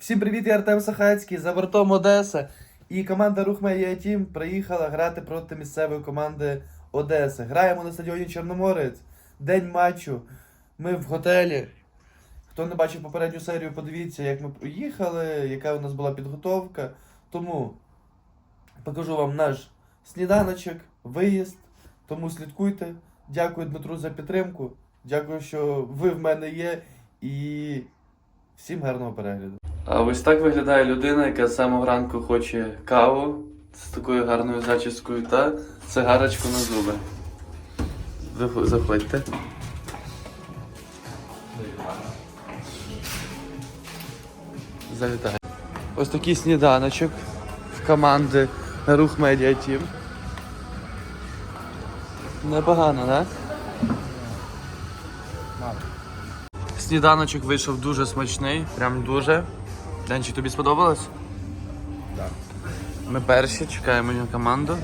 Всім привіт, я Артем Сахацький, за бортом Одеса. І команда Рух Медіа Тім приїхала грати проти місцевої команди Одеси. Граємо на стадіоні Чорноморець. День матчу. Ми в готелі. Хто не бачив попередню серію, подивіться, як ми приїхали, яка у нас була підготовка. Тому покажу вам наш сніданочок, виїзд. Тому слідкуйте. Дякую Дмитру за підтримку. Дякую, що ви в мене є. І всім гарного перегляду. А ось так виглядає людина, яка з самого ранку хоче каву з такою гарною зачіскою та цигарочку на зуби. Заходьте. Завітаю. Ось такий сніданочок в команди Рух Медіа Тім. Непогано, так? Сніданочок вийшов дуже смачний, прям дуже. Денчик, тобі сподобалось? Так. Ми перші, чекаємо на команду.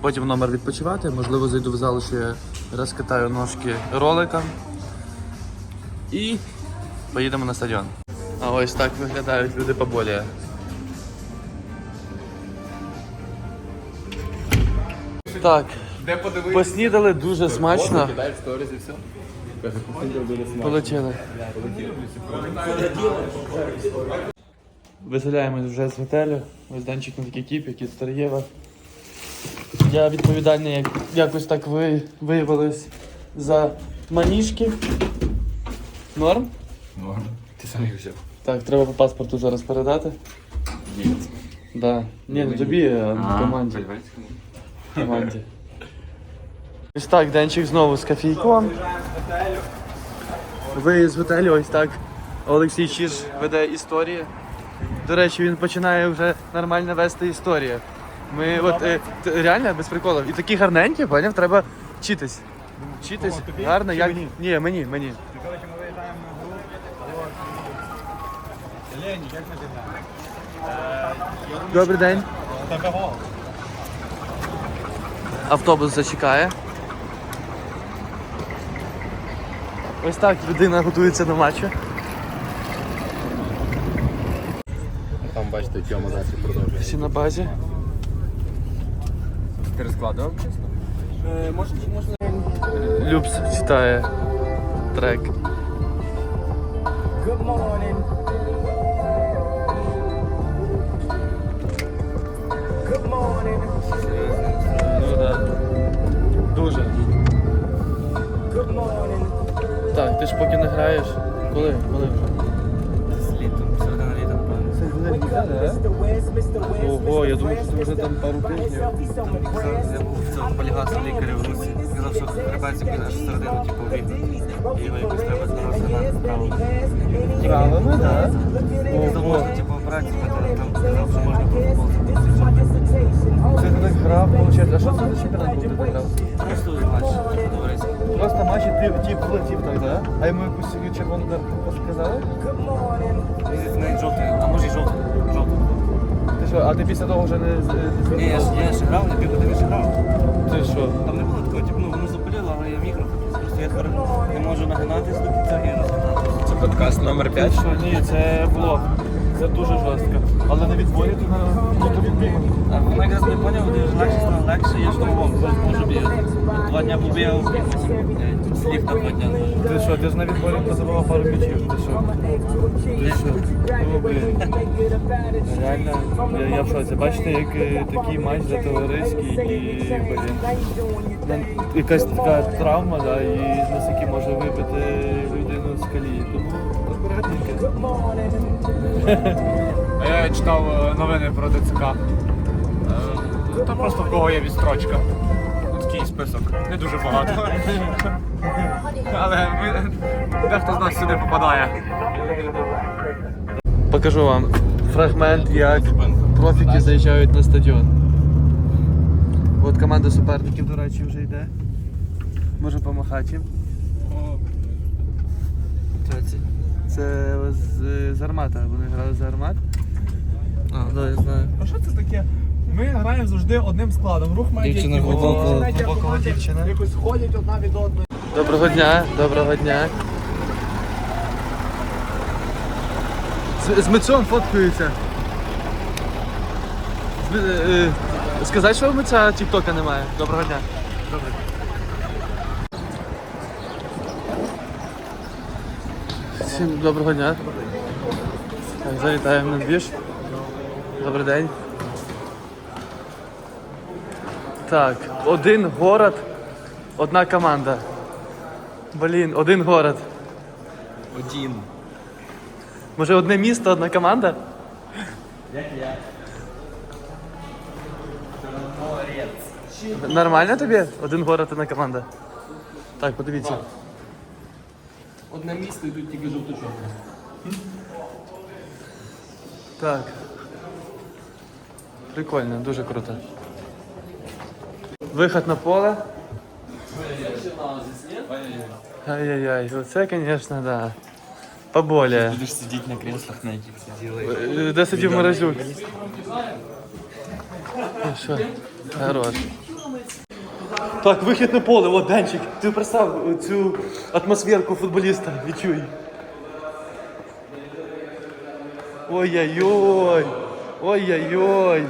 Потім в номер відпочивати, можливо, зайду в зал, ще розкатаю ножки роликом. І поїдемо на стадіон. А ось так виглядають люди поболі. Так, Де подивитися? поснідали дуже смачно. Кидай сторіс і все. Каже, посидів буде смачно. Полетіли. Виселяємось вже з готелю. Ось Данчик на такий кіп, який Старєва. Я відповідальний, як якось так ви, виявилось за маніжки. Норм? Норм. Ти сам їх взяв. Так, треба по паспорту зараз передати. Ні. Да. Ні, не тобі, а команді. команді. Ось так, Денчик знову з кофійком. Ви з готелю, ось так. Олексій Чіж веде історії. До речі, він починає вже нормально вести історію. Ми от е, т- реально без приколів. І такі гарненькі, поняв, треба вчитись. Вчитись. Гарно, як. Ні, мені, мені. Короче, ми виїжджаємо на гру. Лені, як ми зіграємо? Добрий день. Тебе гол. Автобус зачекає. Ось так людина готується до матчу. Там бачите, Тьома далі продовжує. Всі на базі. Ти розкладував чесно? Любс читає трек. Good morning. Так, ти ж поки не граєш. Коли? Коли вже? Mr. West, Mr. West, Ого, я Mr. думав, що це вже там пару тижнів. Я був в цьому полігасу лікаря в Русі. Сказав, що хребець який аж середину, типу, вігнати. І його якось треба зараз загнати вправо. Правильно, так. Сказав, можна, типу, операцію, але там сказав, що можна футбол. Це ти так грав, виходить. А що це за чемпіонат був ти так грав? Просто товариський. Просто матчі ти тіп влетів так, так? А йому якусь червону картку показали? Навіть жовтий, а може і жовтий. Жовтий. Ти що, а ти після того вже не Ні, я ж я ж грав, на півгодини ще грав. Ти що? Там не було такого, типу, ну воно запалило, але я міг рухатись. Просто я тепер не можу нагинатись до кінця і розгинатись. Це подкаст номер 5. Що ні, це влог. Це дуже жорстко. Але на відборі ти на ну, відбігав. Воно якраз не поняв, де легше стало легше, я ж новом, можу бігати. Два дня побігав, слів на два дня. Ти що, ти ж на відборі позабував пару м'ячів, ти що? Ти що? Ну, блін. Реально, я, я в шоці. Бачите, як е, такий матч за товариський і, блін, на- якась така травма, да, і наскільки може вибити людину з колії. Тому. А Я читав е, новини про ДЦК. Е, Та просто в кого є відстрочка. Такий список. Не дуже багато. Але ми, дехто з нас сюди попадає. Покажу вам фрагмент, як профіки заїжджають на стадіон. От команда суперників, до речі, вже йде. Може помахати їм. Це з, з Армата. Вони грали за Армат. А, да, я знаю. А що це таке? Ми граємо завжди одним складом. Рух має Дівчина які- глибоко- глибокого команди дівчина. Якось ходять одна від одної. Доброго дня, доброго дня. З, з митцом фоткаються. З ми- е, е, сказати, що у митця тіктока немає. Доброго дня. Добре. Всім доброго дня. Так, завітаємо на двіж. Добрий день. Так, один город, одна команда. Блін, один город. Один. Може одне місто, одна команда? Як я? Нормально тобі? Один город, одна команда. Так, подивіться. Одне місто і тут тільки жовто-чорне. Так. Прикольно, дуже круто. Виход на поле. Ай-яй-яй, оце, звісно, да. Поболее. Будеш сидіти на креслах, на яких сиділи. Е, Де сидів Морозюк? Ну що, хорош. Так, вихід на поле, от Денчик. Ти представ цю атмосферку футболіста, відчуй. Ой-ой-ой. Ой-ой-ой.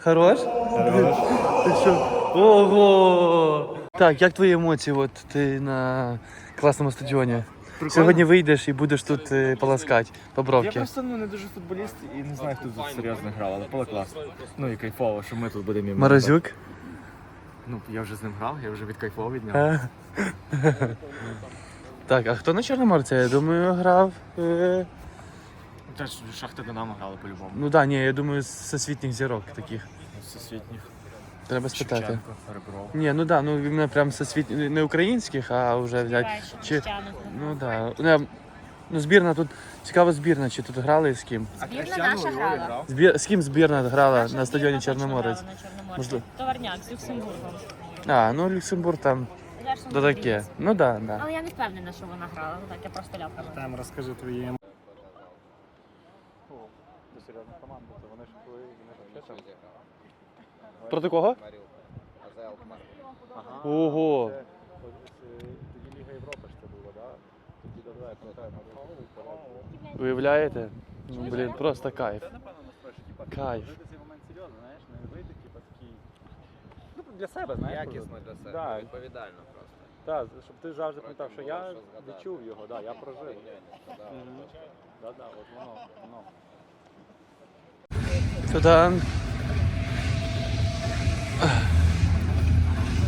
Хорош? Хорош. Ти що? Ого! Так, як твої емоції? От ти на класному стадіоні. Сьогодні вийдеш і будеш тут е, полоскати по Я просто ну, не дуже футболіст і не знаю, хто тут серйозно грав, але поле класно. Ну і кайфово, що ми тут будемо. Морозюк? Ну, я вже з ним грав, я вже відкайфував від нього. Так, а хто на Чорноморці? Я думаю, грав. Е... Теж шахта Динамо грали по-любому. Ну да, ні, я думаю, з всесвітніх зірок таких. Всесвітніх. Треба спитати. Шевченко, Ребров. Ні, ну да, ну іменно прям всесвіт... не українських, а вже взяти. Чи... Ну да. Ну, ну, збірна тут цікава збірна, чи тут грали і з ким? Збірна наша грала. Збір... З ким збірна грала Наша на стадіоні збірна Чорноморець? грала на Чорноморці. Можливо. Товарняк з Люксембургом. А, ну Люксембург там Лерсон да таке. Ну да, да. Але я не впевнена, що вона грала. Ну так, я просто ляпала. Там розкажи твої Проти кого? Ого. Уявляєте? Ну, блін, просто кайф. Кайф. цей момент серйозно, знаєш, не вийти, типу, такий. Ну, для себе, знаєш. Якісно для себе, Да. відповідально просто. Так, щоб ти завжди пам'ятав, що я згадати. відчув його, да, я прожив. Да. Да, да, от воно, воно. Та-дан.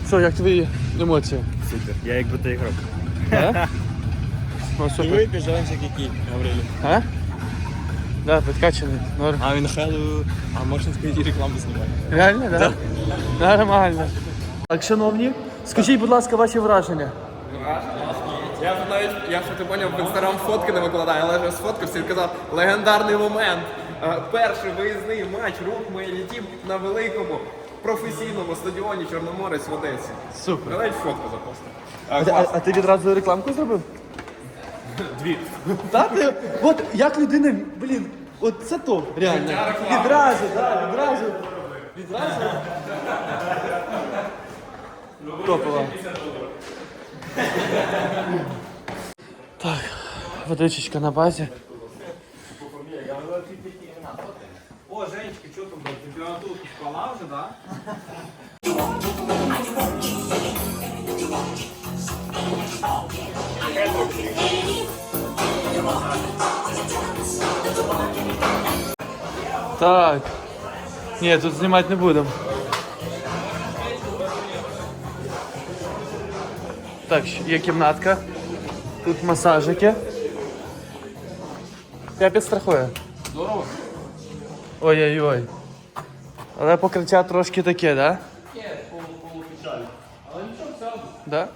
Що, як твої емоції? Супер. Я якби ти ігрок. Ну, супер. біжанчик який, Гаврилі. А? Да, підкачаний. Норм. А він хелу, а можна сказати, рекламу знімає. Реально, да? Нормально. Так, шановні, скажіть, будь ласка, ваші враження. Я вже навіть, я що ти поняв, в інстаграм фотки не викладаю, але вже сфоткався і казав, легендарний момент. Е, Перший виїзний матч рух моє літів на великому професійному стадіоні Чорноморець в Одесі. Супер. Давай фотку запустимо. А, а, а ти відразу рекламку зробив? Дві. Так, ти, от як людина, блін, от це то, реально. Відразу, так, відразу. Відразу. Топово. Так, водичечка на базі. О, Женечка, що там? Температуру спала вже, да? Так. Ні, тут знімати не будемо. Так, є кімнатка. Тут масажики. Я підстрахую. Здорово. Ой-ой-ой. Але покриття трошки таке, да? Ні, полупечаль. Але нічого, все. Да?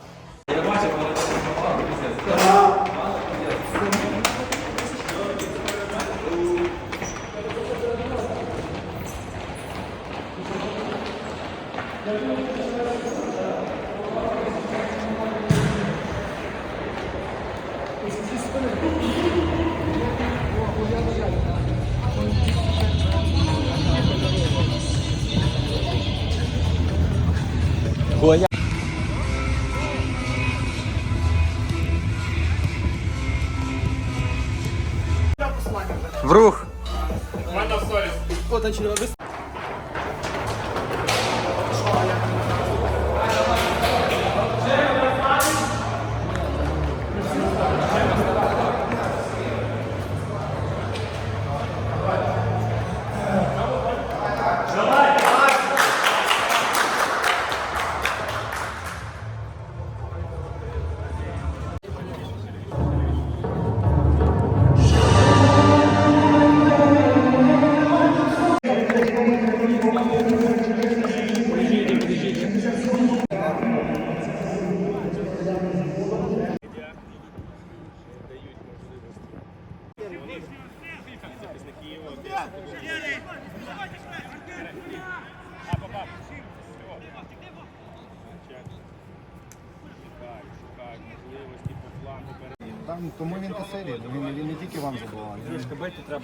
Там тому він та він, він не тільки вам забував.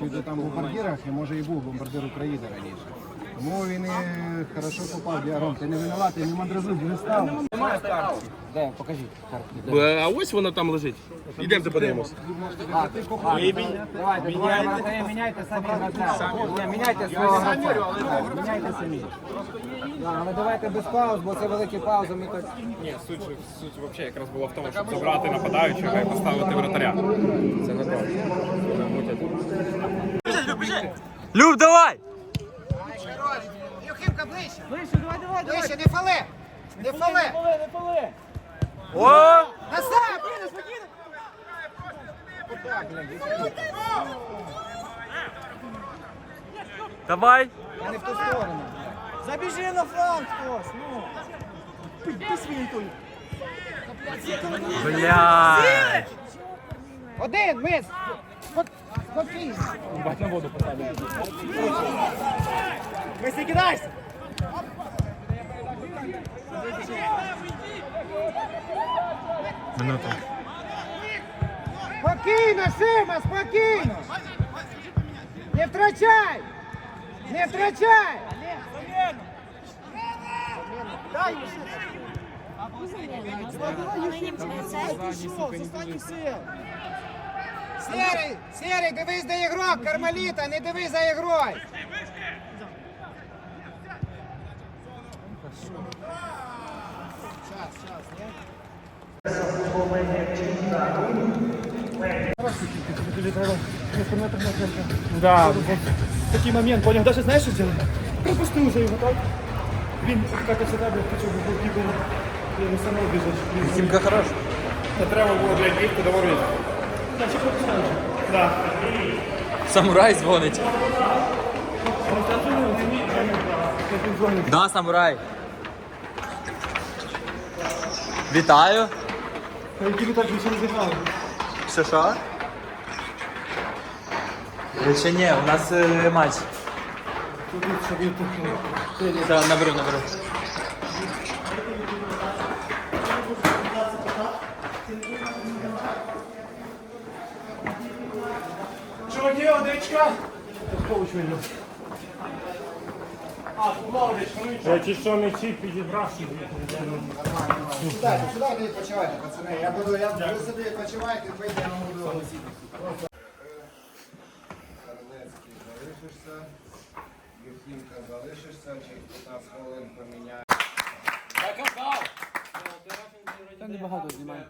Він там в бомбардирах, і може і був бомбардир України раніше. Тому він і хорошо попав. Я Ром, ти не винуватий, не мандрозуй, не став. Де, покажіть картки. А ось вона там лежить. Ідемте подивимось. А, ти. Давайте, міняйте самі гравця. Ні, міняйте свого гравця. Міняйте самі. Да, але давайте без пауз, бо це великі паузи. Ми так... Ні, суть, суть взагалі якраз була в тому, щоб забрати нападаючого і поставити вратаря. Це не то. Люб, давай! Ближче. Ближче, давай, давай, Ближче, не фале. Не фале. О! Назад! Давай! Я не в ту сторону. Забіжи на фланг хтось, ну. Блядь! Один, мис. Спок- Спокійно. Бать на воду поставили. Мис, не кидайся. Минута. Спокійно, Сима, спокійно. Не втрачай. Не втрачай. Серий, Серий, дивись, де ігрок, Кармеліта, не дивись за ігрою. Да, такий момент, поняв, даже знаєш, що зробив? Пропустив уже його так. Він, як і завжди, почав був кіпер. Я не саме біжать. Тімка хорош. Не треба було, блядь, бігти до воріт. Значить, пропускаєш. Да. Самурай дзвонить. Да, самурай. Вітаю. Які ви так більше не зіграли? Що що? Ще ні, у нас е, матч. Так, наберу, наберу. Чуваки, одичка. Коуч вийняв. А, Лаврич, ну Ті, що м'ячі підібрав. Сюди, сюди ви відпочивайте, пацани. Я буду, я ви собі відпочивайте, вийде, я вам буду оголосити. Карлецький залишишся, Юхімка залишишся, через 15 хвилин поміняє. Та небагато знімаю.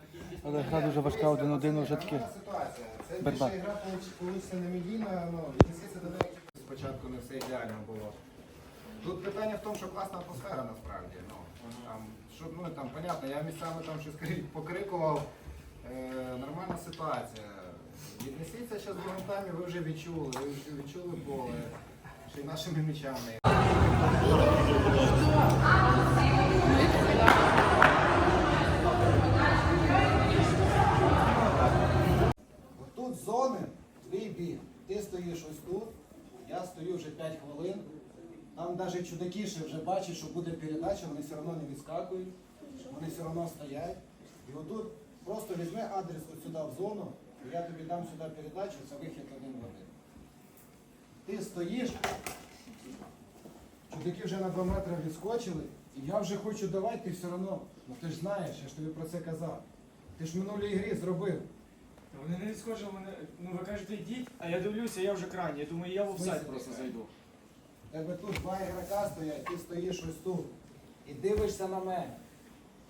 Але гра дуже важка, один-один вже таке. Ситуація. Це Борьба. більше гра получиться не медійна, ну, віднесіться до неї. Спочатку не все ідеально було. Тут питання в тому, що класна атмосфера насправді. Ну, там, щоб, ну, там, понятно, я місцями там щось покрикував. Е, нормальна ситуація. Віднесіться ще з другим ви вже відчули, ви вже відчули поле, ще й нашими м'ячами. Тут зони, твій біг. Ти стоїш ось тут, я стою вже 5 хвилин. Там навіть чудакіші вже бачать, що буде передача, вони все одно не відскакують, вони все одно стоять. І отут просто візьми адрес от сюди в зону, і я тобі дам сюди передачу, це вихід один в один. Ти стоїш, чудаки вже на 2 метри відскочили, і я вже хочу давати, ти все одно. Ну ти ж знаєш, я ж тобі про це казав. Ти ж в минулій грі зробив. Вони не відскочили, вони, ну ви кажете, йдіть, а я дивлюся, я вже крайній. Я думаю, я в офсайд просто зайду. Тебе тут два ігрока стоять, ти стоїш ось тут і дивишся на мене.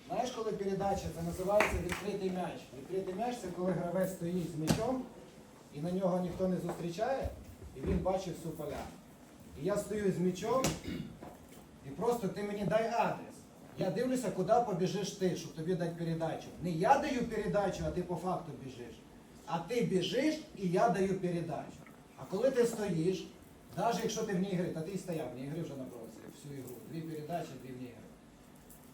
Знаєш, коли передача, це називається відкритий м'яч. Відкритий м'яч це коли гравець стоїть з м'ячом і на нього ніхто не зустрічає, і він бачить всю поляну. І я стою з м'ячом, і просто ти мені дай адрес. Я дивлюся, куди побіжиш ти, щоб тобі дати передачу. Не я даю передачу, а ти по факту біжиш. А ти біжиш і я даю передачу. А коли ти стоїш, навіть якщо ти в ній гри, та ти і стояв, ній гри вже набрався всю ігру. Дві передачі, дві в ній гри.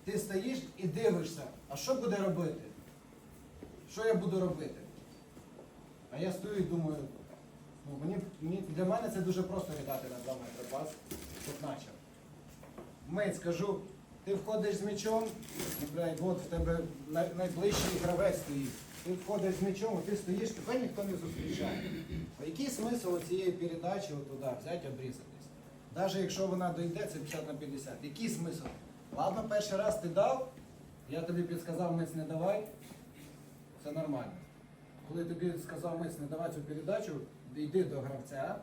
Ти стоїш і дивишся, а що буде робити? Що я буду робити? А я стою і думаю, ну мені, мені для мене це дуже просто віддати на 2 метри пас, щоб почав. Мить скажу, ти входиш з м'ячом, блядь, от в тебе найближчий гравець стоїть. Ти входиш з м'ячом, ти стоїш, тебе ніхто не зустрічає. А який смисл цієї передачі туди взяти, обрізатись? Навіть якщо вона дойде, це 50 на 50. Який смисл? Ладно, перший раз ти дав, я тобі підсказав, миць не давай, це нормально. Коли тобі сказав миць не давай цю передачу, йди до гравця,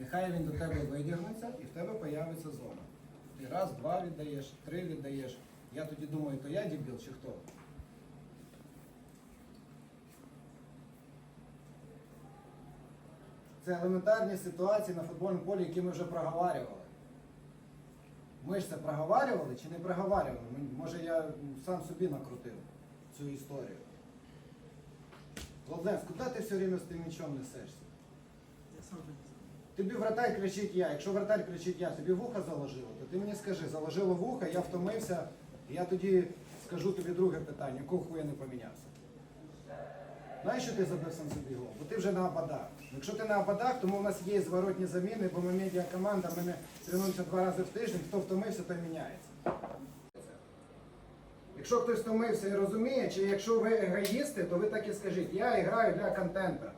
нехай він до тебе видягнеться і в тебе появиться зона. Ти раз, два віддаєш, три віддаєш. Я тоді думаю, то я дебіл чи хто? Це елементарні ситуації на футбольному полі, які ми вже проговарювали. Ми ж це проговарювали чи не проговарювали? Може я сам собі накрутив цю історію. Лобнес, куди ти все время з тим м'ячом несешся? Тобі вратарь кричить я. Якщо вратарь кричить я, тобі вуха заложило, то ти мені скажи, заложило вуха, я втомився, я тоді скажу тобі друге питання, якого хуя не помінявся. Знаєш, що ти забив сам собі гол? Бо ти вже на ободах. Якщо ти на ободах, тому у нас є зворотні заміни, бо ми медіакоманда, ми не тренуємося два рази в тиждень, хто втомився, той міняється. Якщо хтось втомився і розуміє, чи якщо ви егоїсти, то ви так і скажіть, я граю для контента.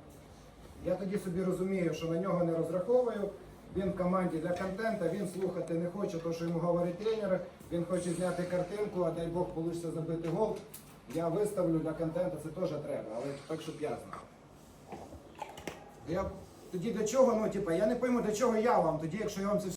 Я тоді собі розумію, що на нього не розраховую. Він в команді для контента, він слухати не хоче, то що йому говорить тренер, він хоче зняти картинку, а дай Бог вийде забити гол. Я виставлю для контенту, це теж треба, але так, щоб я знав. Я тоді для чого, ну, типа, я не пойму, для чого я вам, тоді, якщо я вам це все